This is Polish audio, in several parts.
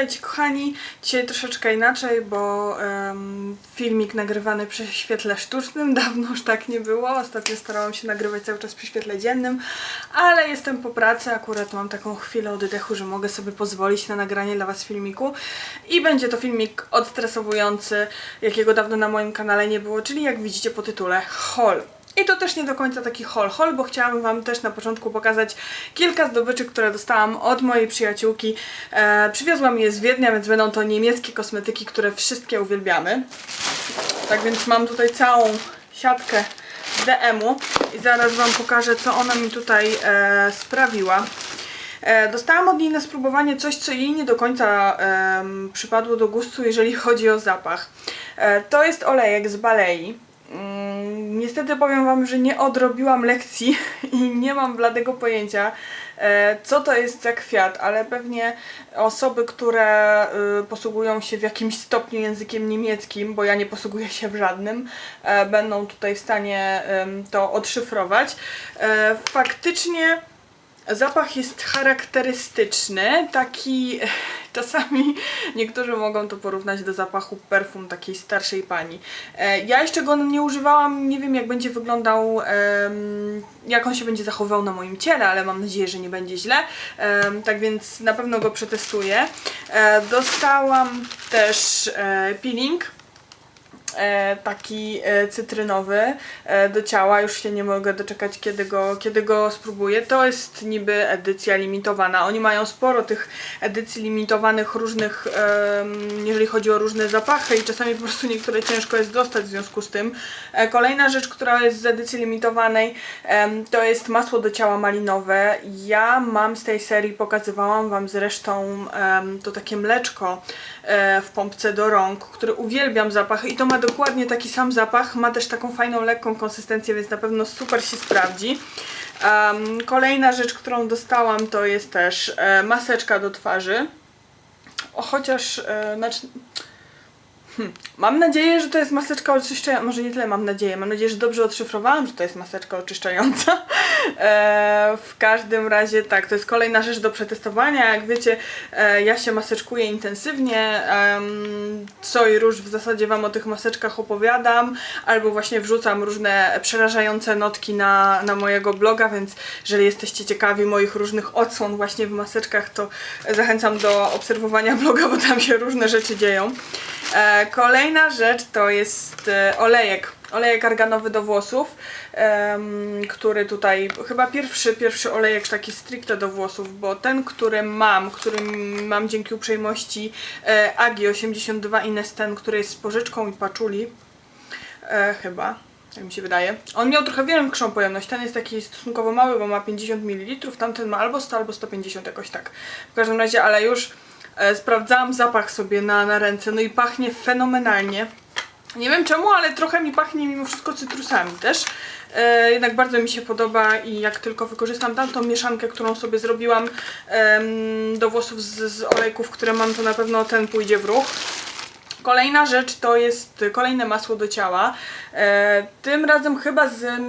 Witajcie kochani. Dzisiaj troszeczkę inaczej, bo em, filmik nagrywany przy świetle sztucznym. Dawno już tak nie było. Ostatnio starałam się nagrywać cały czas przy świetle dziennym, ale jestem po pracy. Akurat mam taką chwilę oddechu, że mogę sobie pozwolić na nagranie dla Was filmiku. I będzie to filmik odstresowujący, jakiego dawno na moim kanale nie było, czyli jak widzicie po tytule haul. I to też nie do końca taki haul haul, bo chciałam Wam też na początku pokazać kilka zdobyczy, które dostałam od mojej przyjaciółki. E, przywiozłam je z Wiednia, więc będą to niemieckie kosmetyki, które wszystkie uwielbiamy. Tak więc mam tutaj całą siatkę DM-u i zaraz Wam pokażę, co ona mi tutaj e, sprawiła. E, Dostałam od niej na spróbowanie coś, co jej nie do końca przypadło do gustu, jeżeli chodzi o zapach. E, to jest olejek z Balei. Mm, Niestety powiem Wam, że nie odrobiłam lekcji i nie mam bladego pojęcia, e, co to jest za kwiat, ale pewnie osoby, które y, posługują się w jakimś stopniu językiem niemieckim, bo ja nie posługuję się w żadnym, e, będą tutaj w stanie to odszyfrować. E, Faktycznie Zapach jest charakterystyczny, taki czasami niektórzy mogą to porównać do zapachu perfum takiej starszej pani. E, Ja jeszcze go nie używałam, nie wiem jak będzie wyglądał, jak on się będzie zachowywał na moim ciele, ale mam nadzieję, że nie będzie źle. Tak więc na pewno go przetestuję. E, Dostałam też e, peeling taki e, cytrynowy e, do ciała. Już się nie mogę doczekać, kiedy go, kiedy go spróbuję. To jest niby edycja limitowana. Oni mają sporo tych edycji limitowanych różnych, jeżeli chodzi o różne zapachy i czasami po prostu niektóre ciężko jest dostać w związku z tym. E, kolejna rzecz, która jest z edycji limitowanej, to jest masło do ciała malinowe. Ja mam z tej serii, pokazywałam Wam zresztą to takie mleczko e, w pompce do rąk, które uwielbiam zapach i to ma dokładnie taki sam zapach, ma też taką fajną, lekką konsystencję, więc na pewno super się sprawdzi. Em, kolejna rzecz, którą dostałam to jest też e, maseczka do twarzy. O, chociaż, e, znaczy, Mam nadzieję, że to jest maseczka oczyszczająca. Może nie tyle mam nadzieję. Mam nadzieję, że dobrze odszyfrowałam, że to jest maseczka oczyszczająca. E, w każdym razie tak, to jest kolejna rzecz do przetestowania. Jak wiecie, e, ja się maseczkuję intensywnie. em, co i róż w zasadzie Wam o tych maseczkach opowiadam, albo właśnie wrzucam różne przerażające notki na, na mojego bloga, więc jeżeli jesteście ciekawi moich różnych odsłon właśnie w maseczkach, to zachęcam do obserwowania bloga, bo tam się różne rzeczy dzieją. E, kolejna rzecz to jest e, olejek. Olejek arganowy do włosów, który tutaj, chyba pierwszy, pierwszy olejek taki stricte do włosów, bo ten, który mam, który mam dzięki uprzejmości e, Agi 82 Ines, ten, który jest z pożyczką i paczuli, e, chyba, tak mi się wydaje. On miał trochę większą pojemność, ten jest taki stosunkowo mały, bo ma 50 ml, tamten ma albo 100, albo 150 jakoś tak. W każdym razie, ale już sprawdzałam zapach sobie na, na ręce, no i pachnie fenomenalnie. Nie wiem czemu, ale trochę mi pachnie mimo wszystko cytrusami też. E, jednak bardzo mi się podoba i jak tylko wykorzystam tamtą mieszankę, którą sobie zrobiłam em, do włosów z, z olejków, które mam, to na pewno ten pójdzie w ruch. Kolejna rzecz to jest kolejne masło do ciała. E, tym razem chyba z.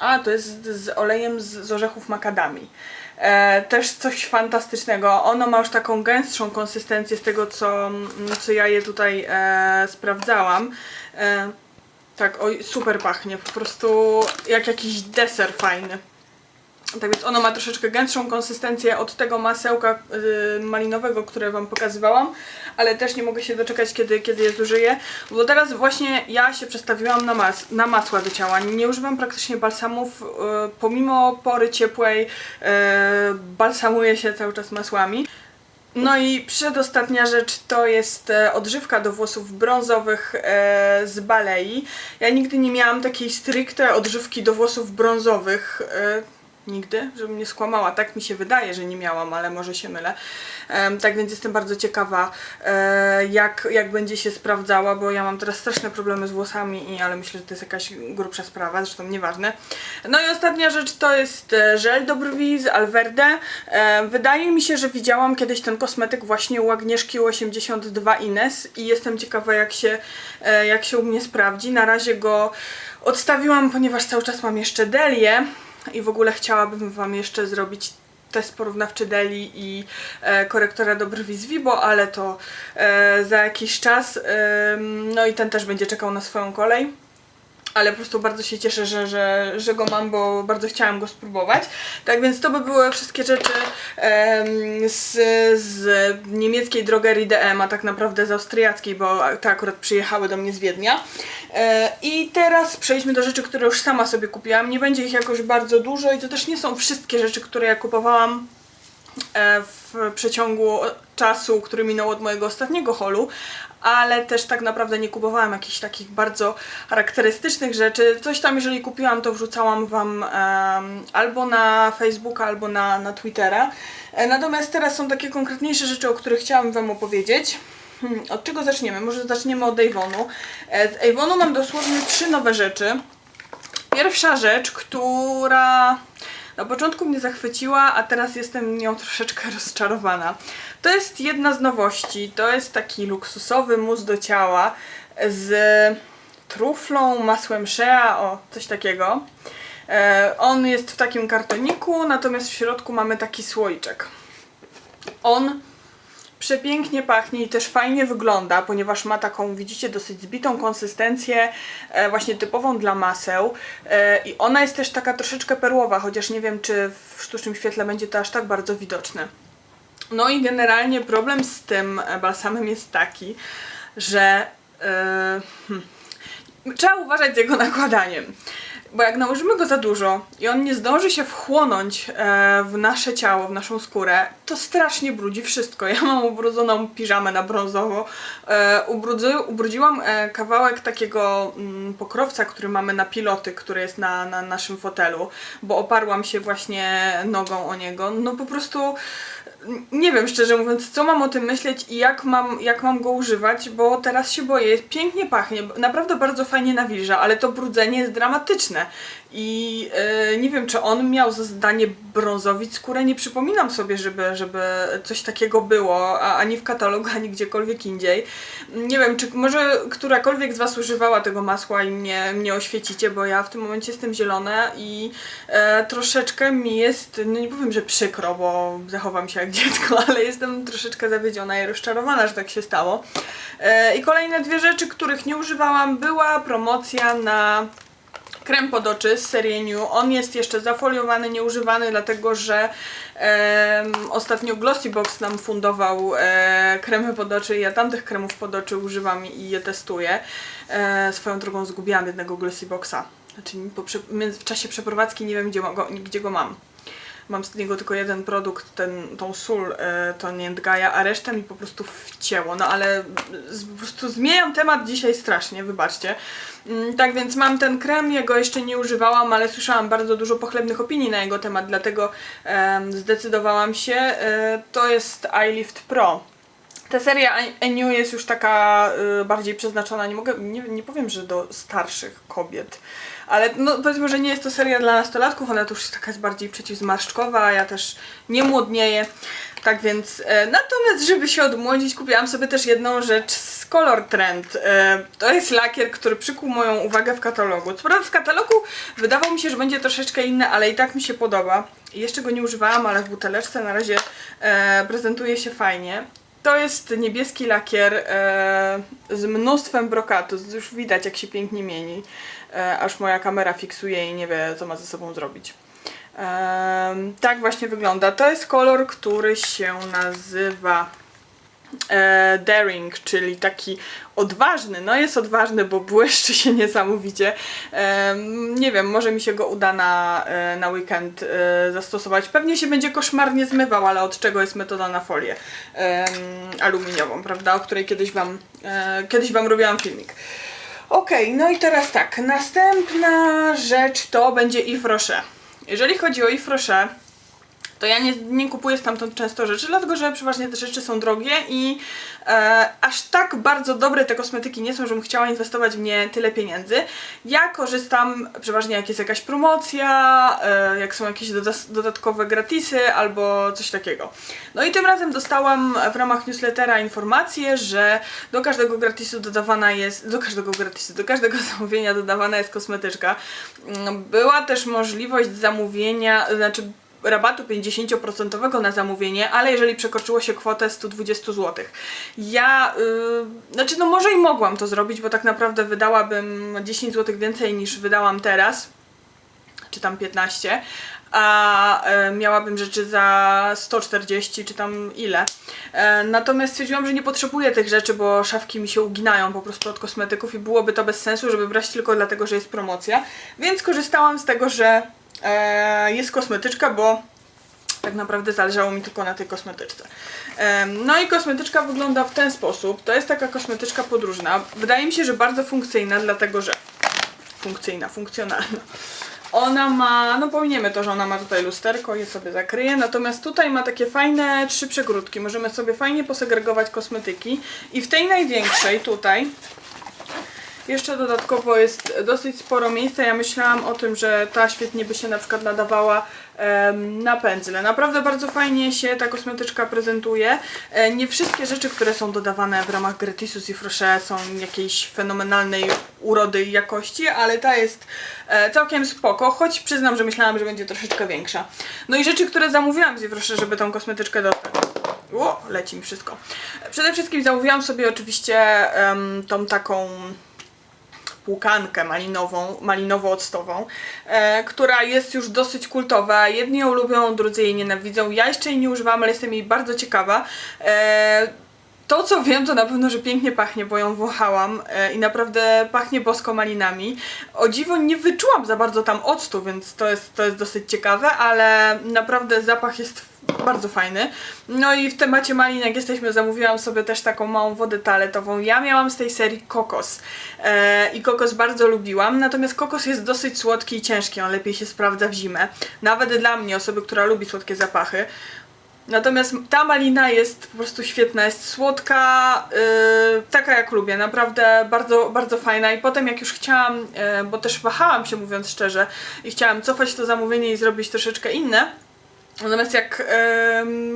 A, to jest z olejem z, z orzechów makadami. E, też coś fantastycznego. Ono ma już taką gęstszą konsystencję z tego, co, mm, co ja je tutaj e, sprawdzałam. E, tak, oj, super pachnie. Po prostu jak jakiś deser fajny. Tak więc ono ma troszeczkę gęstszą konsystencję od tego masełka y, malinowego, które Wam pokazywałam, ale też nie mogę się doczekać, kiedy, kiedy je zużyję, bo teraz właśnie ja się przestawiłam na, mas na masła do ciała. Nie używam praktycznie balsamów, y, pomimo pory ciepłej, y, balsamuję się cały czas masłami. No i przedostatnia rzecz to jest e, odżywka do włosów brązowych e, z Balei. Ja nigdy nie miałam takiej stricte odżywki do włosów brązowych. Nigdy, żebym nie skłamała. Tak mi się wydaje, że nie miałam, ale może się mylę. Tak więc jestem bardzo ciekawa, e, jak, jak będzie się sprawdzała, bo ja mam teraz straszne problemy z włosami, i, ale myślę, że to jest jakaś grubsza sprawa, zresztą nieważne. No i ostatnia rzecz to jest e, żel do brwi z Alverde. E, wydaje mi się, że widziałam kiedyś ten kosmetyk właśnie u Agnieszki 82 Ines i jestem ciekawa, jak się, jak się u mnie sprawdzi. Na razie go odstawiłam, ponieważ cały czas mam jeszcze delię i w ogóle chciałabym Wam jeszcze zrobić test porównawczy Deli i e, korektora do brwi z Vibo, ale to e, za jakiś czas. Ym, no i ten też będzie czekał na swoją kolej. Ale po prostu bardzo się cieszę, że, że, że go mam, bo bardzo chciałam go spróbować. Tak więc to by były wszystkie rzeczy z, z niemieckiej drogerii DM, a tak naprawdę z austriackiej, bo te akurat przyjechały do mnie z Wiednia. E, I teraz przejdźmy do rzeczy, które już sama sobie kupiłam. Nie będzie ich jakoś bardzo dużo i to też nie są wszystkie rzeczy, które ja kupowałam w przeciągu czasu, który minął od mojego ostatniego holu, ale też tak naprawdę nie kupowałam jakichś takich bardzo charakterystycznych rzeczy. Coś tam, jeżeli kupiłam, to wrzucałam Wam em, albo na Facebooka, albo na, na Twittera. E, Natomiast teraz są takie konkretniejsze rzeczy, o których chciałam Wam opowiedzieć. Hmm, od czego zaczniemy? Może zaczniemy od Avonu. E, Z Avonu mam dosłownie trzy nowe rzeczy. Pierwsza rzecz, która na początku mnie zachwyciła, a teraz jestem nią troszeczkę rozczarowana. To jest jedna z nowości. To jest taki luksusowy mus do ciała z truflą, masłem shea, o coś takiego. E, on jest w takim kartoniku, natomiast w środku mamy taki słoiczek. On przepięknie pachnie i też fajnie wygląda, ponieważ ma taką, widzicie, dosyć zbitą konsystencję, e, właśnie typową dla maseł. E, I ona jest też taka troszeczkę perłowa, chociaż nie wiem, czy w sztucznym świetle będzie to aż tak bardzo widoczne. No i generalnie problem z tym e, balsamem jest taki, że hmm, trzeba uważać z jego nakładaniem. Bo jak nałożymy go za dużo i on nie zdąży się wchłonąć e, w nasze ciało, w naszą skórę, to strasznie brudzi wszystko. Ja mam ubrudzoną piżamę na brązowo. E, ubrudzy, ubrudziłam e, kawałek takiego mm, pokrowca, który mamy na piloty, który jest na, na naszym fotelu, bo oparłam się właśnie nogą o niego. No po prostu nie wiem szczerze mówiąc, co mam o tym myśleć i jak mam, jak mam go używać, bo teraz się boję. Pięknie pachnie, naprawdę bardzo fajnie nawilża, ale to brudzenie jest dramatyczne. I e, nie wiem, czy on miał za zadanie brązowić skórę. Nie przypominam sobie, żeby, żeby coś takiego było, a, ani w katalogu, ani gdziekolwiek indziej. Nie wiem, czy może którakolwiek z Was używała tego masła i mnie, mnie oświecicie, bo ja w tym momencie jestem zielona i e, troszeczkę mi jest, no nie powiem, że przykro, bo zachowam się jak dziecko, ale jestem troszeczkę zawiedziona i rozczarowana, że tak się stało. E, I kolejne dwie rzeczy, których nie używałam, była promocja na krem pod oczy z serii New. On jest jeszcze zafoliowany, nieużywany, dlatego że em, ostatnio Glossybox nam fundował e, kremy pod oczy ja tamtych kremów pod oczy używam i je testuję. E, swoją drogą zgubiłam jednego Glossyboxa. Znaczy po, w czasie przeprowadzki nie wiem gdzie, go, gdzie go mam. Mam z niego tylko jeden produkt, ten, tą sól, e, to nie Gaia, a resztę mi po prostu wcięło. No ale z, po prostu zmieniam temat dzisiaj strasznie, wybaczcie. Mm, Tak więc mam ten krem, jego jeszcze nie używałam, ale słyszałam bardzo dużo pochlebnych opinii na jego temat, dlatego zdecydowałam się. E, to jest iLift Pro. Ta seria Eniu jest już taka y, bardziej przeznaczona, nie mogę, nie, nie powiem, że do starszych kobiet, ale no powiedzmy, że nie jest to seria dla nastolatków, ona to już jest taka jest bardziej przeciwzmarszczkowa, ja też nie młodnieję. Tak więc, e, natomiast żeby się odmłodzić, kupiłam sobie też jedną rzecz z Color Trend. E, to jest lakier, który przykuł moją uwagę w katalogu. Co prawda w katalogu wydawało mi się, że będzie troszeczkę inny, ale i tak mi się podoba. Jeszcze go nie używałam, ale w buteleczce na razie e, prezentuje się fajnie. To jest niebieski lakier e, z mnóstwem brokatu. Już widać, jak się pięknie mieni. E, aż moja kamera fiksuje i nie wie, co ma ze sobą zrobić. Tak właśnie wygląda. To jest kolor, który się nazywa e, Daring, czyli taki odważny. No jest odważny, bo błyszczy się niesamowicie. Nie wiem, może mi się go uda na, e, na weekend zastosować. Pewnie się będzie koszmarnie zmywał, ale od czego jest metoda na folię aluminiową, prawda? O której kiedyś wam, kiedyś wam robiłam filmik. Okej, no i teraz tak. Następna rzecz to będzie Yves Rocher. Jeżeli chodzi o Yves Rocher, to ja nie, nie kupuję stamtąd często rzeczy, dlatego że przeważnie te rzeczy są drogie i e, aż tak bardzo dobre te kosmetyki nie są, żebym chciała inwestować w nie tyle pieniędzy. Ja korzystam przeważnie jak jest jakaś promocja, e, jak są jakieś doda- dodatkowe gratisy albo coś takiego. No i tym razem dostałam w ramach newslettera informację, że do każdego gratisu dodawana jest, do każdego gratisu, do każdego zamówienia dodawana jest kosmetyczka. Była też możliwość zamówienia, znaczy rabatu 50% na zamówienie, ale jeżeli przekroczyło się kwotę 120 zł. Ja, yy, znaczy no może i mogłam to zrobić, bo tak naprawdę wydałabym 10 zł więcej niż wydałam teraz, czy tam 15, a e, miałabym rzeczy za 140 czy tam ile. E, natomiast stwierdziłam, że nie potrzebuję tych rzeczy, bo szafki mi się uginają po prostu od kosmetyków i byłoby to bez sensu, żeby brać tylko dlatego, że jest promocja. Więc korzystałam z tego, że jest kosmetyczka, bo tak naprawdę zależało mi tylko na tej kosmetyczce. Em, No i kosmetyczka wygląda w ten sposób. To jest taka kosmetyczka podróżna. Wydaje mi się, że bardzo funkcyjna, dlatego że funkcyjna, funkcjonalna. Ona ma, no pominiemy to, że ona ma tutaj lusterko, je sobie zakryje, natomiast tutaj ma takie fajne trzy przegródki. Możemy sobie fajnie posegregować kosmetyki i w tej największej tutaj jeszcze dodatkowo jest dosyć sporo miejsca. Ja myślałam o tym, że ta świetnie by się na przykład nadawała na pędzle. Naprawdę bardzo fajnie się ta kosmetyczka prezentuje. E, nie wszystkie rzeczy, które są dodawane w ramach Gratisus i Frosze są jakiejś fenomenalnej urody i jakości, ale ta jest e, całkiem spoko, choć przyznam, że myślałam, że będzie troszeczkę większa. No i rzeczy, które zamówiłam z Frosze, żeby tą kosmetyczkę dostać. Ło, leci mi wszystko. Przede wszystkim zamówiłam sobie oczywiście em, tą taką płukankę malinową, malinowo-octową, e, która jest już dosyć kultowa. Jedni ją lubią, drudzy jej nienawidzą. Ja jeszcze jej nie używam, ale jestem jej bardzo ciekawa. E, to co wiem, to na pewno, że pięknie pachnie, bo ją wąchałam e, i naprawdę pachnie bosko malinami. O dziwo nie wyczułam za bardzo tam octu, więc to jest, to jest dosyć ciekawe, ale naprawdę zapach jest bardzo fajny. No i w temacie malin, jak jesteśmy, zamówiłam sobie też taką małą wodę toaletową. Ja miałam z tej serii kokos e, i kokos bardzo lubiłam, natomiast kokos jest dosyć słodki i ciężki, on lepiej się sprawdza w zimę. Nawet dla mnie, osoby, która lubi słodkie zapachy. Natomiast ta malina jest po prostu świetna, jest słodka, yy, taka jak lubię, naprawdę bardzo, bardzo fajna. I potem jak już chciałam, yy, bo też wahałam się mówiąc szczerze i chciałam cofać to zamówienie i zrobić troszeczkę inne, Natomiast jak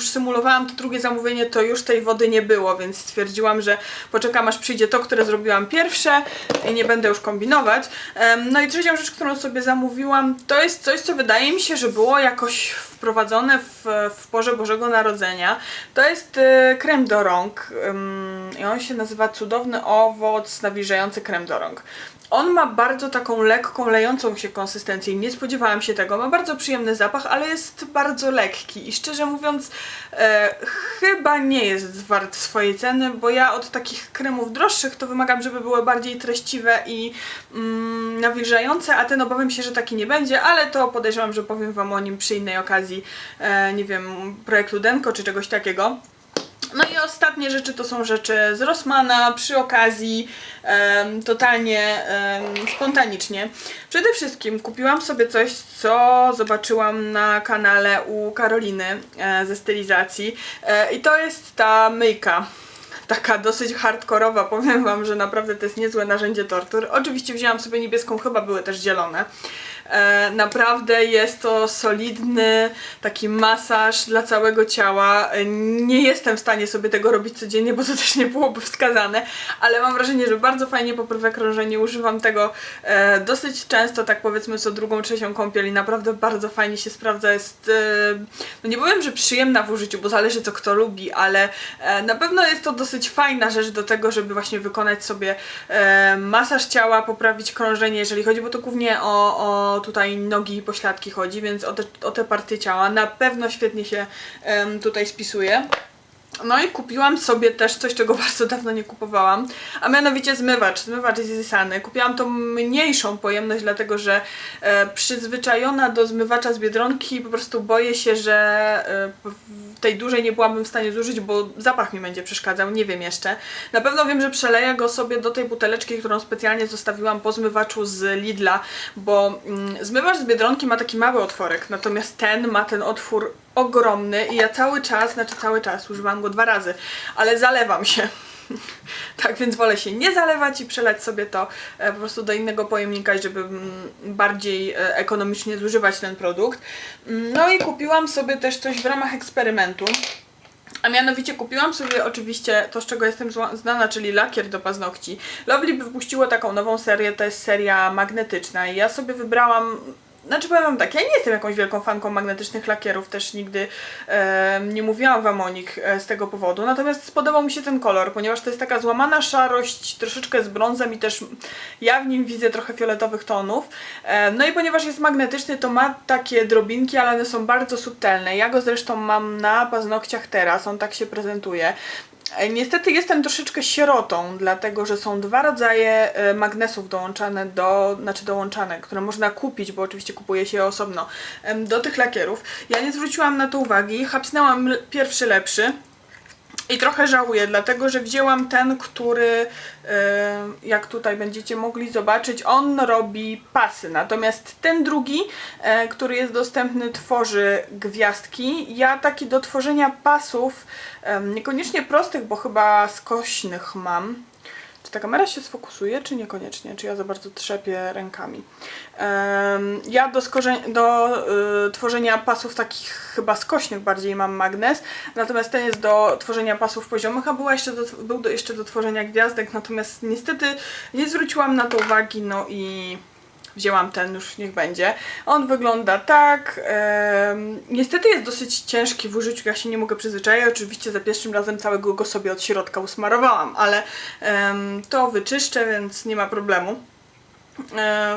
symulowałam to drugie zamówienie, to już tej wody nie było, więc stwierdziłam, że poczekam aż przyjdzie to, które zrobiłam pierwsze i nie będę już kombinować. No i trzecią rzecz, którą sobie zamówiłam, to jest coś, co wydaje mi się, że było jakoś wprowadzone w, w porze Bożego Narodzenia. To jest e, krem do rąk i on się nazywa Cudowny Owoc Nawilżający Krem do rąk. On ma bardzo taką lekką, lejącą się konsystencję. Nie spodziewałam się tego. Ma bardzo przyjemny zapach, ale jest bardzo lekki. I szczerze mówiąc, e, chyba nie jest wart swojej ceny, bo ja od takich kremów droższych to wymagam, żeby były bardziej treściwe i mm, nawilżające, a ten obawiam się, że taki nie będzie, ale to podejrzewam, że powiem Wam o nim przy innej okazji, e, nie wiem, projektu Denko czy czegoś takiego. No i ostatnie rzeczy to są rzeczy z Rossmana, przy okazji, totalnie spontanicznie. Przede wszystkim kupiłam sobie coś, co zobaczyłam na kanale u Karoliny e, ze stylizacji e, i to jest ta myjka. Taka dosyć hardkorowa, powiem wam, że naprawdę to jest niezłe narzędzie tortur. Oczywiście wzięłam sobie niebieską, chyba były też zielone. E, naprawdę jest to solidny taki masaż dla całego ciała. E, Nie jestem w stanie sobie tego robić codziennie, bo to też nie byłoby wskazane, ale mam wrażenie, że bardzo fajnie poprawia krążenie. Używam tego e, dosyć często, tak powiedzmy co drugą, trzecią kąpiel i naprawdę bardzo fajnie się sprawdza. Jest, no nie powiem, że przyjemna w użyciu, bo zależy co kto lubi, ale na pewno jest to dosyć fajna rzecz do tego, żeby właśnie wykonać sobie masaż ciała, poprawić krążenie, jeżeli chodzi, bo to głównie o, o tutaj nogi i pośladki chodzi, więc o te, o te partie ciała na pewno świetnie się tutaj spisuje. No i kupiłam sobie też coś, czego bardzo dawno nie kupowałam, a mianowicie zmywacz, zmywacz z. Kupiłam tą mniejszą pojemność, dlatego że e, przyzwyczajona do zmywacza z Biedronki po prostu boję się, że e, tej dużej nie byłabym w stanie zużyć, bo zapach mi będzie przeszkadzał, nie wiem jeszcze. Na pewno wiem, że przeleję go sobie do tej buteleczki, którą specjalnie zostawiłam po zmywaczu z Lidla, bo mm, zmywacz z Biedronki ma taki mały otworek, natomiast ten ma ten otwór ogromny i ja cały czas, znaczy cały czas, używam go dwa razy, ale zalewam się. Tak więc wolę się nie zalewać i przelać sobie to e, po prostu do innego pojemnika, żeby mm, bardziej e, ekonomicznie zużywać ten produkt. Mm, No i kupiłam sobie też coś w ramach eksperymentu. A mianowicie kupiłam sobie oczywiście to, z czego jestem znana, czyli lakier do paznokci. Lovely wypuściło taką nową serię, to jest seria magnetyczna i ja sobie wybrałam znaczy powiem wam tak, ja nie jestem jakąś wielką fanką magnetycznych lakierów, też nigdy e, nie mówiłam wam o nich e, z tego powodu, natomiast spodobał mi się ten kolor, ponieważ to jest taka złamana szarość, troszeczkę z brązem i też ja w nim widzę trochę fioletowych tonów. E, no i ponieważ jest magnetyczny, to ma takie drobinki, ale one są bardzo subtelne. Ja go zresztą mam na paznokciach teraz, on tak się prezentuje. E, Niestety jestem troszeczkę sierotą, dlatego że są dwa rodzaje e, magnesów dołączane do, znaczy dołączane, które można kupić, bo oczywiście kupuje się je osobno, do tych lakierów. Ja nie zwróciłam na to uwagi, hapsnęłam pierwszy lepszy. I trochę żałuję, dlatego że wzięłam ten, który, e, jak tutaj będziecie mogli zobaczyć, on robi pasy. Natomiast ten drugi, e, który jest dostępny, tworzy gwiazdki. Ja taki do tworzenia pasów, em, niekoniecznie prostych, bo chyba skośnych mam. Czy ta kamera się sfokusuje, czy niekoniecznie? Czy ja za bardzo trzepię rękami? Ja do, do y, tworzenia pasów takich chyba skośnych bardziej mam magnes, natomiast ten jest do tworzenia pasów poziomych, a była jeszcze do, był do, jeszcze do tworzenia gwiazdek, natomiast niestety nie zwróciłam na to uwagi, no i wzięłam ten, już niech będzie. On wygląda tak. niestety jest dosyć ciężki w użyciu, ja się nie mogę przyzwyczaić. Oczywiście za pierwszym razem całego go sobie od środka usmarowałam, ale to wyczyszczę, więc nie ma problemu.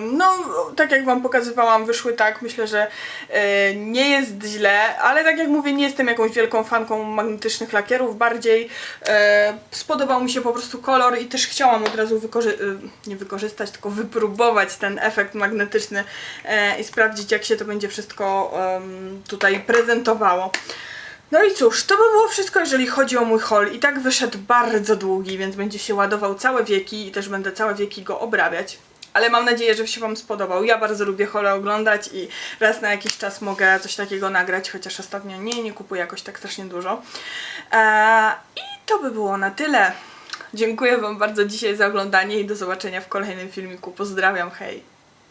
No, tak jak Wam pokazywałam, wyszły tak. Myślę, że e, nie jest źle, ale tak jak mówię, nie jestem jakąś wielką fanką magnetycznych lakierów. Bardziej e, spodobał mi się po prostu kolor i też chciałam od razu wykorzy- y, nie wykorzystać, tylko wypróbować ten efekt magnetyczny e, i sprawdzić, jak się to będzie wszystko tutaj prezentowało. No i cóż, to by było wszystko, jeżeli chodzi o mój haul. I tak wyszedł bardzo długi, więc będzie się ładował całe wieki i też będę całe wieki go obrabiać. Ale mam nadzieję, że się Wam spodobał. Ja bardzo lubię hole oglądać i raz na jakiś czas mogę coś takiego nagrać, chociaż ostatnio nie, nie kupuję jakoś tak strasznie dużo. Eee, I to by było na tyle. Dziękuję Wam bardzo dzisiaj za oglądanie i do zobaczenia w kolejnym filmiku. Pozdrawiam, hej!